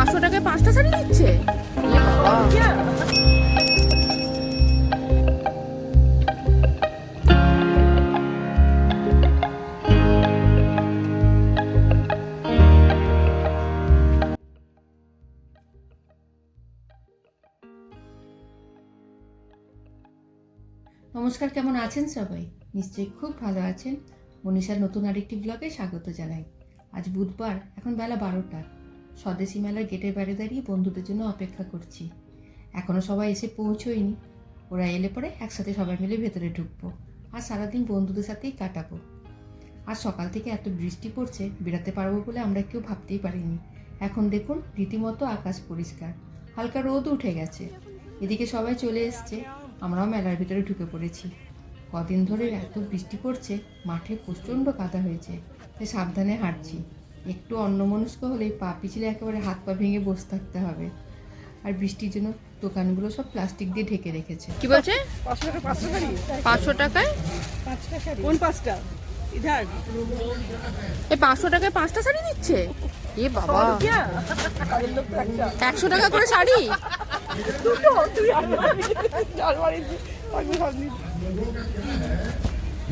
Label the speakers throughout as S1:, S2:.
S1: পাঁচশো টাকায় পাঁচটা শাড়ি দিচ্ছে
S2: নমস্কার, কেমন আছেন সবাই? নিশ্চয়ই খুব ভালো আছেন। মনীষার নতুন আরেকটি ব্লগে স্বাগত জানাই। আজ বুধবার, এখন বেলা বারোটা। স্বদেশি মেলার গেটের বাইরে দাঁড়িয়ে বন্ধুদের জন্য অপেক্ষা করছি। এখনও সবাই এসে পৌঁছোয়নি। ওরা এলে পরে একসাথে সবাই মিলে ভেতরে ঢুকবো আর সারাদিন বন্ধুদের সাথেই কাটাবো। আর সকাল থেকে এত বৃষ্টি পড়ছে বেরাতে পারব বলে আমরা কেউ ভাবতেই পারিনি। এখন দেখুন, রীতিমতো আকাশ পরিষ্কার। হালকা রোদ উঠে গেছে। এদিকে সবাই চলে এসছে। আমরাও মেলার ভিতরে ঢুকে পড়েছি। কদিন ধরে এত বৃষ্টি পড়ছে, মাঠে প্রচণ্ড কাদা হয়েছে। তাই সাবধানে হাঁটছি। একটু অন্যমনস্ক হলেই পা পিছলে একেবারে হাত পা ভেঙে বসে থাকতে হবে। আর বৃষ্টির জন্য দোকানগুলো সব প্লাস্টিক দিয়ে ঢেকে রেখেছে।
S1: কি বলছে? পাঁচশো টাকায়?
S3: কোন পাঁচটা? ইধার।
S1: এই পাঁচশো টাকায় পাঁচটা শাড়ি দিচ্ছে এ বাবা। একশো টাকা করে শাড়ি?
S3: দুটো তুই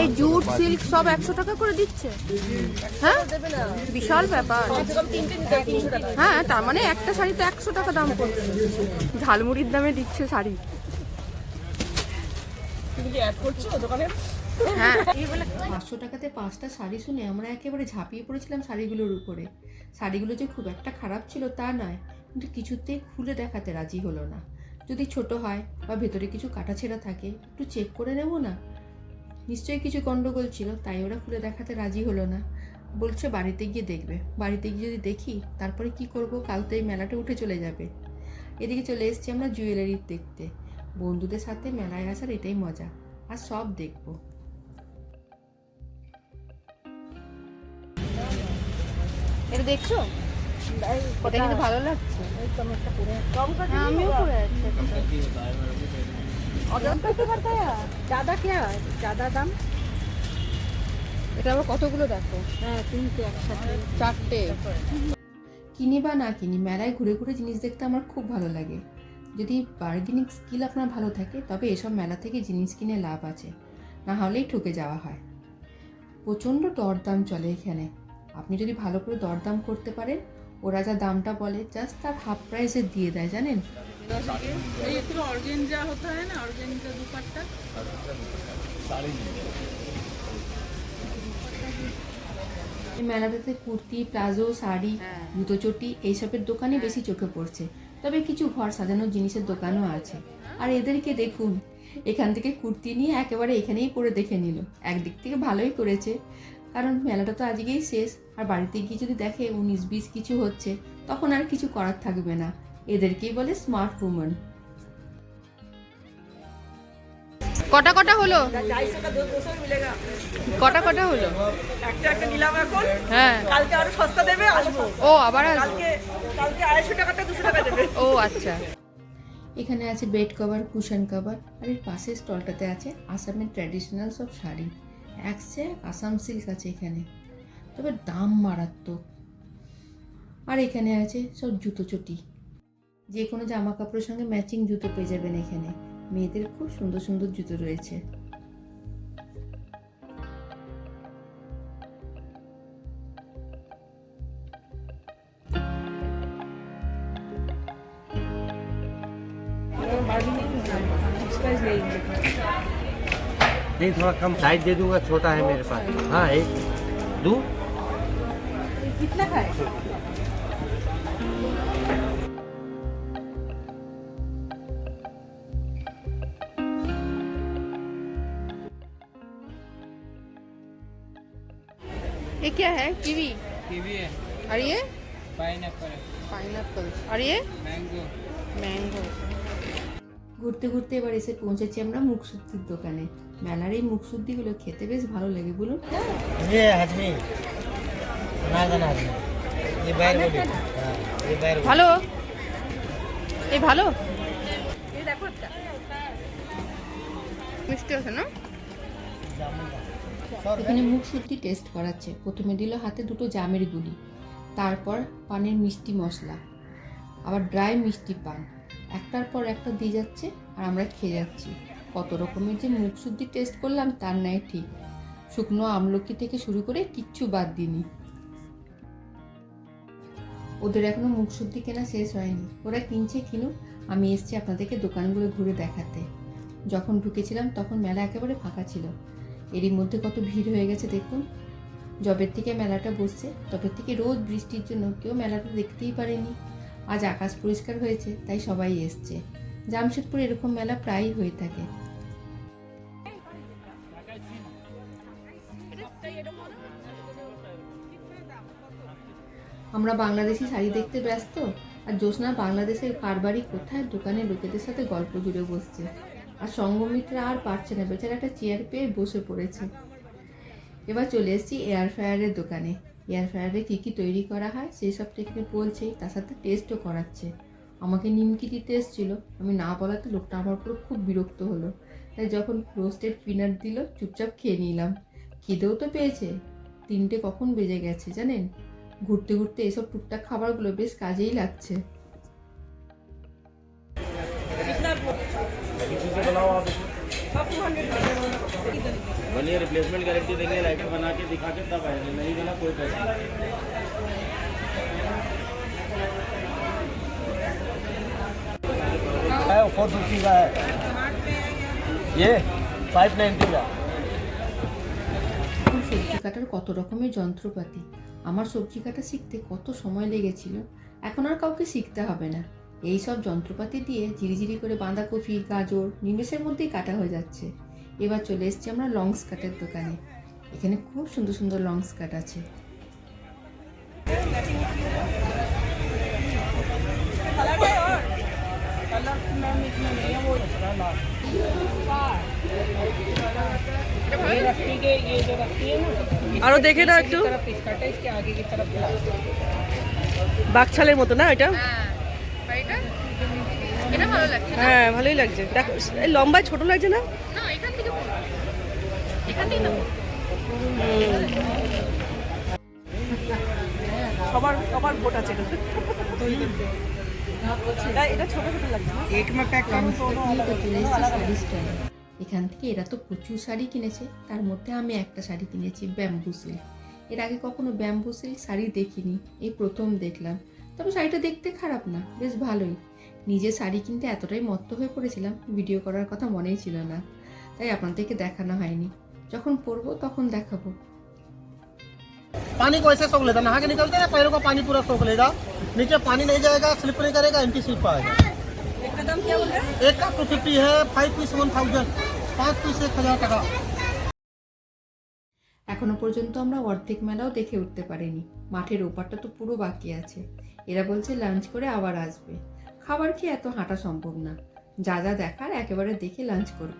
S1: এই জুট সিল্ক সব 100 টাকা করে দিচ্ছে? হ্যাঁ? বিশাল ব্যাপার। হ্যাঁ তার মানে একটা শাড়ি তো 100 টাকা দাম পড়ছে ঝালমুড়ির দামে দিচ্ছে শাড়ি।
S3: তুমি
S1: হ্যাঁ।
S2: পাঁচশো টাকাতে পাঁচটা শাড়ি শুনে আমরা একেবারে ঝাঁপিয়ে পড়েছিলাম শাড়িগুলোর উপরে। শাড়িগুলো যে খুব একটা খারাপ ছিল তা নয় কিন্তু কিছুতেই খুলে দেখাতে রাজি হলো না। যদি ছোট হয় বা ভেতরে কিছু কাটাছেঁড়া থাকে, একটু চেক করে নেব না? নিশ্চয়ই কিছু গণ্ডগোল ছিল, তাই ওরা খুলে দেখাতে রাজি হলো না। বলছে, বাড়িতে গিয়ে দেখবে। বাড়িতে গিয়ে যদি দেখি, তারপরে কি করব? কাল তো এই মেলাটা উঠে চলে যাবে। এদিকে চলে এসেছি আমরা জুয়েলারি দেখতে। বন্ধুদের সাথে মেলায় আসার এটাই মজা। আর সব দেখব।
S1: এটা দেখছ? হ্যাঁ, এটা আবার কতগুলো দেখো?
S3: হ্যাঁ
S1: চারটে।
S2: কিনে বা না কিনি মেলায় ঘুরে ঘুরে জিনিস দেখতে আমার খুব ভালো লাগে। যদি বার্গেনিং স্কিল আপনার ভালো থাকে তবে এসব মেলা থেকে জিনিস কিনে লাভ আছে। না হলেই ঠকে যাওয়া হয়। প্রচণ্ড দরদাম চলে এখানে। আপনি যদি ভালো করে দরদাম করতে পারেন ওরা যা দামটা বলে জাস্ট তার হাফ প্রাইসে দিয়ে দেয় জানেন? এই মেলাটাতে কুর্তি প্লাজো শাড়ি হ্যাঁ। জুতো চটি এইসবের দোকানে বেশি চোখে পড়ছে। তবে কিছু ঘর সাজানোর জিনিসের দোকানও আছে। আর এদেরকে দেখুন এখান থেকে কুর্তি নিয়ে একেবারে এখানেই পরে দেখে নিল। একদিক থেকে ভালোই করেছে। কারণ মেলাটা তো আজকেই শেষ। আর বাড়িতে গিয়ে যদি দেখে উনিশ বিশ কিছু হচ্ছে তখন আর কিছু করার থাকবে না। এদেরকেই বলে স্মার্ট উমেন
S1: কটা কটা হলো? কটা কটা হলো?
S3: একটা একটা নিলাম এখন।
S1: হ্যাঁ।
S3: কালকে আরও সস্তা দেবে আসব।
S1: ও আবার
S3: কালকে কালকে আড়াইশো টাকাটা টাকা দেবে।
S1: ও আচ্ছা।
S2: এখানে আছে বেড কভার কুশন কভার আর এর পাশে স্টলটাতে আছে আসামের ট্র্যাডিশনাল সব শাড়ি। একসে এক আসাম সিল্ক আছে এখানে। তবে দাম মারাত্মক। আর এখানে আছে সব জুতো চটি। যে কোনো জামা কাপড়ের সঙ্গে ম্যাচিং জুতো পেয়ে যাবেন এখানে। মেয়েদের খুব সুন্দর সুন্দর জুতো রয়েছে।
S4: नहीं थोड़ा कम साइज़ दे दूँगा छोटा है मेरे पास। हाँ एक दो।
S3: कितना है
S1: ये क्या है? कीवी
S4: कीवी है।
S1: और ये? पाइन एप्पल पाइन एप्पल और ये?
S2: मैंगो मैंगो ঘুরতে ঘুরতে এবার এসে পৌঁছেছি আমরা মুখসুদ্ধির দোকানে। মেলার এই মুখসুদ্দিগুলো খেতে বেশ ভালো লাগে বলুন।
S4: আচ্ছা।
S1: ভালো? এই ভালো?
S2: এখানে মুখসুদ্ধি টেস্ট করাচ্ছে। প্রথমে দিল হাতে দুটো জামের গুলি তারপর পানের মিষ্টি মশলা আবার ড্রাই মিষ্টি পান। একটার পর একটা দিয়ে যাচ্ছে আর আমরা খেয়ে যাচ্ছি। কত রকমের যে মুখ শুদ্ধি টেস্ট করলাম তার নাই ঠিক। শুকনো আমলকি থেকে শুরু করে কিচ্ছু বাদ দিইনি। ওদের এখনও মুখ শুদ্ধি কেনা শেষ হয়নি। ওরা কিনছে কিনুক, আমি এসছি আপনাদেরকে দোকানগুলো ঘুরে দেখাতে। যখন ঢুকেছিলাম তখন মেলা একেবারে ফাঁকা ছিল। এরই মধ্যে কত ভিড় হয়ে গেছে দেখুন। জবের থেকে মেলাটা বসছে, তবে থেকে রোজ বৃষ্টির জন্য কেউ মেলাটা দেখতেই পারেনি। আজ আকাশ পরিষ্কার হয়েছে, তাই সবাই এসছে। জামশেদপুর এরকম মেলা প্রায়ই হয়ে থাকে। আমরা বাংলাদেশি শাড়ি দেখতে ব্যস্ত, আর জ্যোৎস্না বাংলাদেশের কারবারি কোথায়? দোকানে লোকেদের সাথে গল্প জুড়ে বসছে। আর সঙ্গমিত্রা আর পারছে না বেচারা একটা চেয়ার পেয়ে বসে পড়েছে। এবার চলে এসেছি এয়ার ফ্রায়ারের দোকানে। এয়ার ফ্রায়ারে কী কী তৈরি করা হয়, সেই সব টেকনিক বলছেই তার সাথে টেস্টও করাচ্ছে। আমাকে নিমকি দিতে এসেছিল, আমি না বলাতে লোকটা আমার উপর খুব বিরক্ত হলো। তাই যখন রোস্টেড পিনাট দিল, চুপচাপ খেয়ে নিলাম। খিদেও তো পেয়েছে। তিনটে কখন বেজে গেছে জানেন? ঘুরতে ঘুরতে এসব টুকটাক খাবারগুলো বেশ কাজেই লাগছে।
S5: बनिए रिप्लेसमेंट गारंटी देंगे लाइटर बना के दिखा के तब आएंगे नहीं बना कोई पैसा नहीं।
S4: है फोर फिफ्टी का है ये फाइव नाइन्टी का
S2: এখন সবজি কাটার কত রকমের যন্ত্রপাতি আমার সবজি কাটা শিখতে কত সময় লেগেছিল এখন আর কাউকে শিখতে হবে না এই সব যন্ত্রপাতি দিয়ে ঝিরিঝিরি করে বাঁধাকপি গাজর নিমেষের মধ্যেই কাটা হয়ে যাচ্ছে এবার চলে এসেছি আমরা লংস কাটের দোকানে। এখানে খুব সুন্দর সুন্দর লংস কাট আছে।
S6: আরও দেখে না একটু। বাকছালের মতো না এটা?
S1: হ্যাঁ?
S6: হ্যাঁ ভালোই লাগছে। দেখো লম্বায় ছোট লাগছে না
S1: না এখান থেকে পড়ো। এখান থেকে নেব
S6: সবার সবার ভোট আছে এটা। ছোট ছোট লাগছে
S2: এখান থেকে এরা তো প্রচুর শাড়ি কিনেছে। তার মধ্যে আমি একটা শাড়ি কিনেছি ব্যাম্বু সিল্ক এর আগে কখনো ব্যাম্বু সিল্ক শাড়ি দেখিনি। এই প্রথম দেখলাম। তবে শাড়িটা দেখতে খারাপ না বেশ ভালোই। নিজে শাড়ি কিনতে এতটাই মত্ত হয়ে পড়েছিলাম ভিডিও করার কথা মনেই ছিল না। তাই আপনাদেরকে দেখানো হয়নি। যখন পরবো তখন দেখাবো
S7: पानी को ऐसे सोख लेता नहा के निकलते हैं पैरों का पानी पूरा सोख लेगा नीचे पानी नहीं जाएगा स्लिप नहीं करेगा एंटी स्लिप आएगा एक का टू फिफ्टी है फाइव पीस वन थाउजेंड पाँच पीस एक हजार टका
S2: এখনো পর্যন্ত আমরা অর্ধেক মেলাও দেখে উঠতে পারিনি মাঠের ওপারটা তো পুরো বাকি আছে এরা বলছে লাঞ্চ করে আবার আসবে খাবার খেয়ে এত হাঁটা সম্ভব না যা যা দেখার একেবারে দেখে লাঞ্চ করব।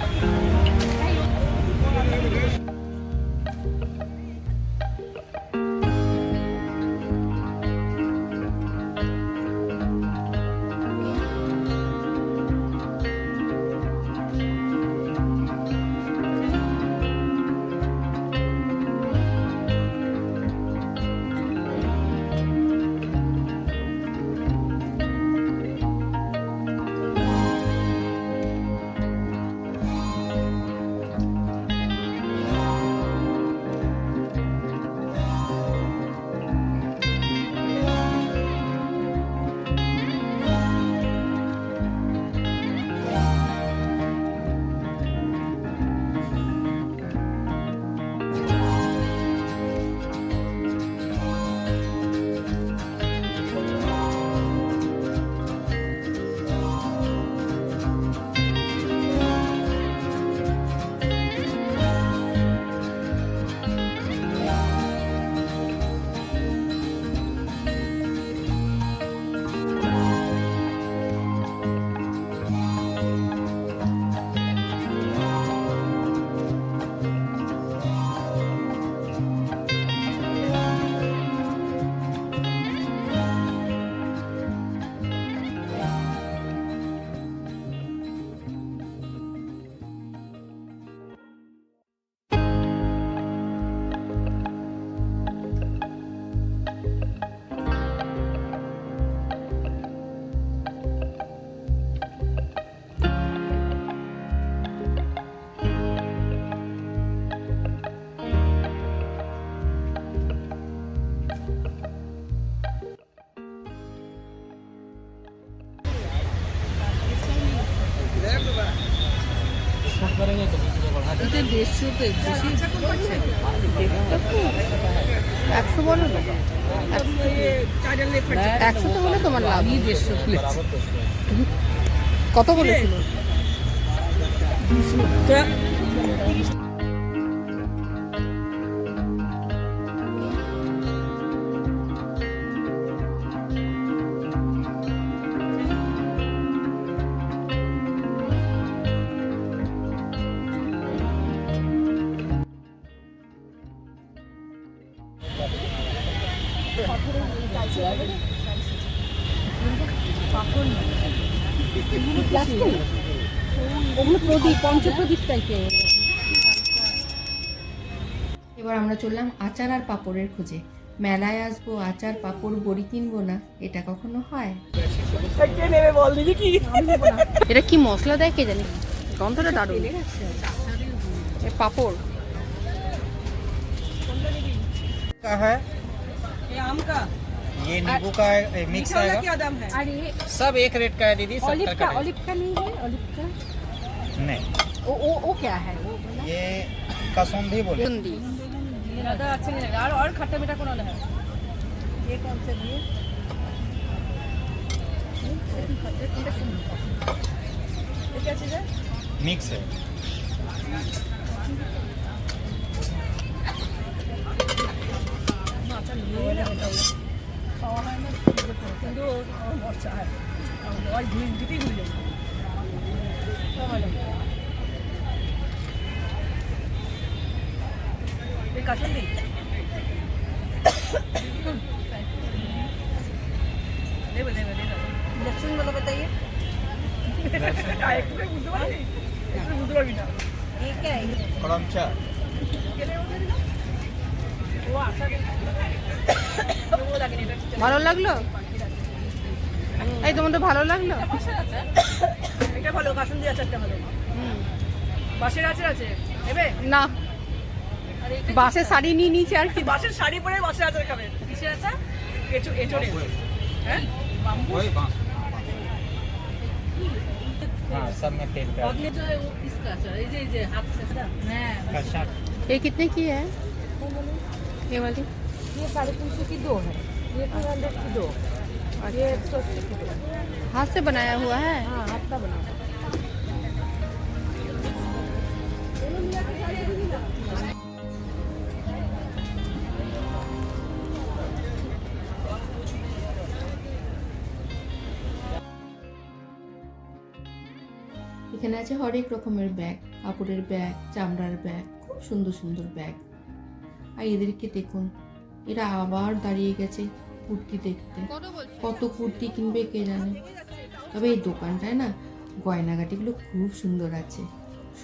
S3: দুশোতে দেড়শো
S1: একশো বলো একশো তো বলে তোমার লাভ।
S3: দেড়শো
S4: পেয়েছি
S1: কত বলেছিল?
S3: দুশো প্রদীপ পঞ্চপ্রদীপ টাইপের
S2: এবার আমরা চললাম আচার আর পাঁপড়ের খোঁজে মেলায় আসবো আচার পাঁপড় বড়ি কিনবো না এটা কখনো হয়
S1: এটা কি মশলা দেয় কে জানি গন্ধটা দারুণ এ পাপড়
S7: का है
S6: ये आम का
S7: ये नींबू का है, मिक्स
S6: मीठा वाला
S7: आएगा
S6: क्या दाम है
S3: अरे
S7: सब एक रेट का है दीदी
S3: ऑलिव
S7: सत्तर
S3: का
S7: का है।
S3: ऑलिव का नहीं है ऑलिव का
S7: नहीं
S3: वो वो वो क्या है वो
S7: ये कसौंधी बोले
S1: সুন্দি
S6: ये ज्यादा अच्छा नहीं लगा और और खट्टा मीठा कौन वाला है ये कौन से दिए ये क्या चीज है
S7: मिक्स है
S6: আচ্ছা নিয়ে না এটা খাওয়া হয় না কিন্তু আমার মজা হয় ওই ভুল দিতেই ভুল যাই ये क्या है
S7: क्रमचा
S6: वो आशा वो लगे नहीं
S1: ভালো লাগলো এই তোমাদের ভালো লাগলো
S6: এটা ভালো কাসুন্দি আচারটা ভালো
S1: হুম।
S6: বাসের আচার আছে নেবে
S1: না
S6: আর এটা
S1: বাসে শাড়ি নিয়ে নিচে আর কি
S6: বাসের শাড়ি পরে বাসের আচার খাবে কিসের আচার এঁচো এঁচোড়ে হ্যাঁ
S7: वही बांस हाँ सब में तेल का
S3: ये जो है वो किसका अच्छा ये जे जे हाथ से सा मैं
S7: कच्चा
S1: ये कितने की है ये वाली
S3: ये साढ़े तीन सौ की दो है ये टू हंड्रेड की दो और ये एक सौ अस्सी की दो
S1: हाथ से बनाया हुआ है
S3: हाँ हाथ का बना
S2: আছে হরেক রকমের ব্যাগ, কাপড়ের ব্যাগ, চামড়ার ব্যাগ, খুব সুন্দর সুন্দর ব্যাগ। আর এদেরকে দেখুন, এরা আবার দাঁড়িয়ে গেছে কুর্তি দেখতে। কত কুর্তি কিনবে কে জানে? তবে এই দোকানটায় না গয়নাগাটিগুলো খুব সুন্দর আছে।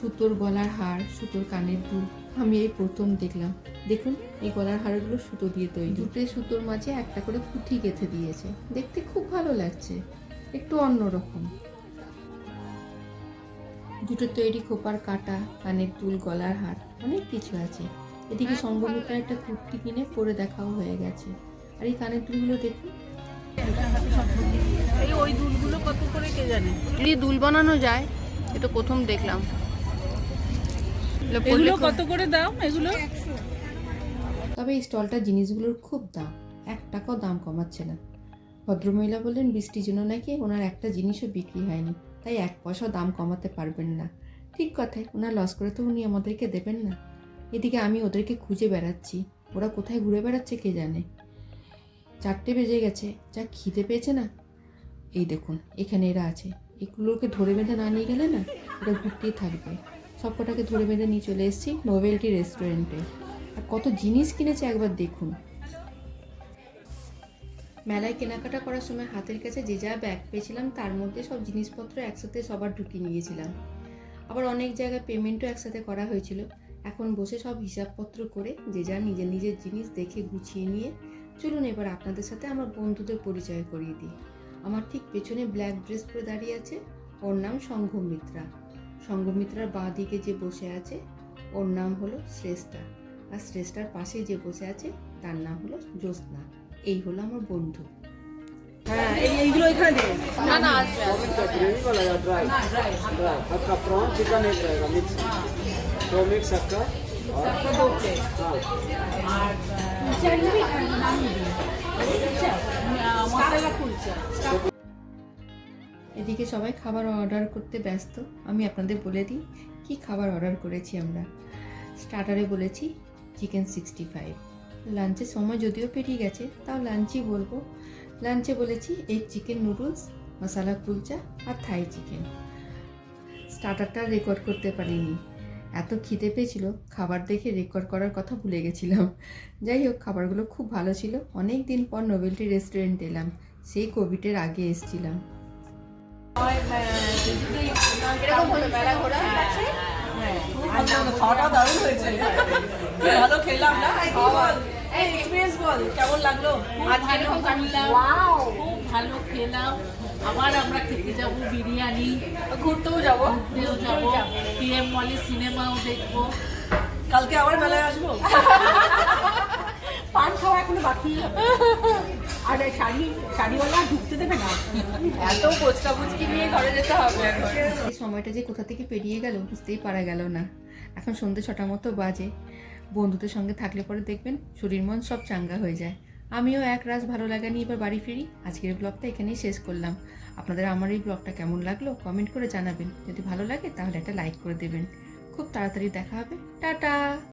S2: সুতোর গলার হার, সুতোর কানের দুল, আমি এই প্রথম দেখলাম। দেখুন, এই গলার হারগুলো সুতো দিয়ে তৈরি। দুটো সুতোর মাঝে একটা করে পুঁথি গেঁথে দিয়েছে। দেখতে খুব ভালো লাগছে। একটু অন্যরকম। দুটো তৈরি খোপার কাটা কানের দুল গলার হার অনেক কিছু আছে। এদিকে সঙ্গমিতার একটা কুর্তি কিনে পরে দেখাও হয়ে গেছে। আর এই কানের দুলগুলো দেখুন।
S3: এই ওই দুধগুলো কত করে কে জানে?
S1: যদি দুল বানানো যায় এটা প্রথম দেখলাম। এগুলো
S3: কত করে দাম এগুলো?
S2: তবে এই স্টলটার জিনিসগুলোর খুব দাম। এক টাকাও দাম কমাচ্ছে না। ভদ্রমহিলা বললেন বৃষ্টির জন্য নাকি ওনার একটা জিনিসও বিক্রি হয়নি। তাই এক পয়সাও দাম কমাতে পারবেন না। ঠিক কথাই, ওনার লস করে তো উনি আমাদেরকে দেবেন না। এদিকে আমি ওদেরকে খুঁজে বেড়াচ্ছি। ওরা কোথায় ঘুরে বেড়াচ্ছে কে জানে? চারটে বেজে গেছে, যা খিদে পেয়েছে না? এই দেখুন, এখানে এরা আছে। এগুলোকে ধরে বেঁধে না নিয়ে গেলে না, ওরা ঘুরতেই থাকবে। সব কটাকে ধরে বেঁধে নিয়ে চলে এসেছি নোভেলটি রেস্টুরেন্টে আর কত জিনিস কিনেছে একবার দেখুন। মেলায় কেনাকাটা করার সময় হাতের কাছে যে যা ব্যাগ পেয়েছিলাম, তার মধ্যে সব জিনিসপত্র একসাথে সবার ঢুকিয়ে নিয়েছিলাম। আবার অনেক জায়গায় পেমেন্টও একসাথে করা হয়েছিল। এখন বসে সব হিসাবপত্র করে যে যা নিজের নিজের জিনিস দেখে গুছিয়ে নিয়ে চলুন এবার আপনাদের সাথে আমার বন্ধুদের পরিচয় করিয়ে দিই। আমার ঠিক পেছনে ব্ল্যাক ড্রেস পরে দাঁড়িয়ে আছে, ওর নাম সংঘমিত্রা সংঘমিত্রার বাঁ দিকে যে বসে আছে, ওর নাম হলো শ্রেষ্ঠা। আর শ্রেষ্ঠার পাশে যে বসে আছে, তার নাম হলো জ্যোৎস্না। এই হলো আমার বন্ধু।
S6: হ্যাঁ
S2: এদিকে সবাই খাবার অর্ডার করতে ব্যস্ত। আমি আপনাদের বলে দিই কি খাবার অর্ডার করেছি আমরা? স্টার্টারে বলেছি চিকেন সিক্সটি ফাইভ লাঞ্চের সময় যদিও পেরিয়ে গেছে তাও লাঞ্চই বলব। লাঞ্চে বলেছি egg chicken noodles masala kulcha আর থাই চিকেন স্টার্টারটা রেকর্ড করতে পারিনি। এত খিদে পেয়েছিল খাবার দেখে রেকর্ড করার কথা ভুলে গেছিলাম। যাই হোক খাবারগুলো খুব ভালো ছিল। অনেক দিন পর নোবেলটি রেস্টুরেন্ট এলাম। সেই কোভিডের আগে এসেছিলাম।
S1: আছে
S6: খাওয়াটা দারুণ হয়েছে। ভালো খেলাম না? এই বল এক্সপিরিয়েন্স বল কেমন লাগল?
S1: আজ এরকম কাটলাম
S3: খুব ভালো খেলাম। আবার আমরা খেতে যাব বিরিয়ানি।
S1: ঘুরতেও যাব।
S3: ঘুরতেও যাব। পিএম মলের সিনেমাও দেখব।
S6: কালকে আবার মেলায় আসব?
S3: পান খাওয়া এখনও বাকি। আর শাড়ি শাড়িওয়ালা ঢুকতে দেবে না।
S1: এত বুচকি নিয়ে ঘরে যেতে হবে।
S2: এই সময়টা যে কোথা থেকে পেরিয়ে গেল বুঝতেই পারা গেল না। এখন সন্ধ্যে ছটার মতো বাজে। বন্ধুদের সঙ্গে থাকলে পরে দেখবেন শরীর মন সব চাঙ্গা হয়ে যায়। আমিও এক রাজ ভালো লাগা নিয়ে এবার বাড়ি ফিরি। আজকের ব্লগটা এখানেই শেষ করলাম। আপনাদের আমার এই ব্লগটা কেমন লাগল কমেন্ট করে জানাবেন। যদি ভালো লাগে তাহলে একটা লাইক করে দেবেন। খুব তাড়াতাড়ি দেখা হবে। টাটা!